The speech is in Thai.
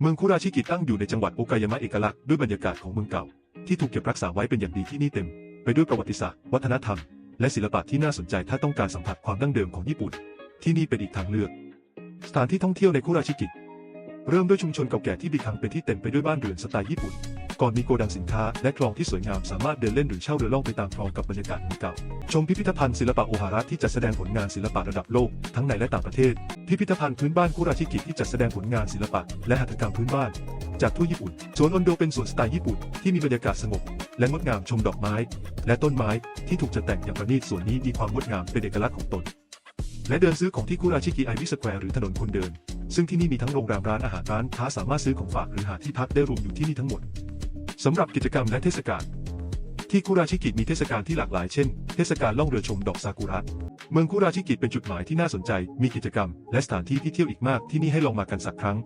เมืองคุราชิกิตั้งอยู่ในจังหวัดโอกายามะเอกลักษณ์ด้วยบรรยากาศของเมืองเก่า ที่ถูกเก็บรักษาไว้เป็นอย่างดีที่นี่เต็ม ไปด้วยประวัติศาสตร์ วัฒนธรรม และศิลปะที่น่าสนใจถ้าต้องการสัมผัสความดั้งเดิมของญี่ปุ่น ที่นี่เป็นอีกทางเลือก สถานที่ท่องเที่ยวในคุราชิกิ เริ่มด้วยชุมชนเก่าแก่ที่มีคังเป็นที่เต็มไปด้วยบ้านเรือนสไตล์ญี่ปุ่น ก่อนมีโกดังสินค้าและคลองที่สวยงามสามารถเดินเล่นหรือเช่าเรือล่องไปตามคลองกับบรรยากาศเมืองเก่า ชมพิพิธภัณฑ์ศิลปะโอฮาระที่จัดแสดงผลงานศิลปะระดับโลกทั้งในและต่างประเทศ พิพิธภัณฑ์พื้นบ้านคุราชิกิที่จัดแสดงผลงานศิลปะ และหัตถกรรมพื้นบ้าน จากทั่วญี่ปุ่นสวนอนโดเป็นสวนสไตล์ญี่ปุ่นที่มีบรรยากาศสงบและงดงามชมดอกไม้ และต้นไม้ที่ถูกจัดแต่งอย่างประณีตสวนนี้มีความงดงามเป็นเอกลักษณ์ของตน และเดินซื้อของที่คุราชิกิไอวิสแควร์หรือถนนคนเดิน ซึ่งที่นี่มีทั้งโรงแรมร้านอาหารร้านค้าสามารถซื้อของฝากหรือหาที่พักได้รวมอยู่ที่นี่ทั้งหมดสำหรับกิจกรรมและเทศกาล ที่คุราชิกิมีเทศกาลที่หลากหลายเช่น เทศกาลล่องเรือชมดอกซากุระ เมืองคุราชิกิเป็นจุดหมายที่น่าสนใจ มีกิจกรรม และสถานที่ที่เที่ยวอีกมากที่นี่ให้ลองมากันสักครั้ง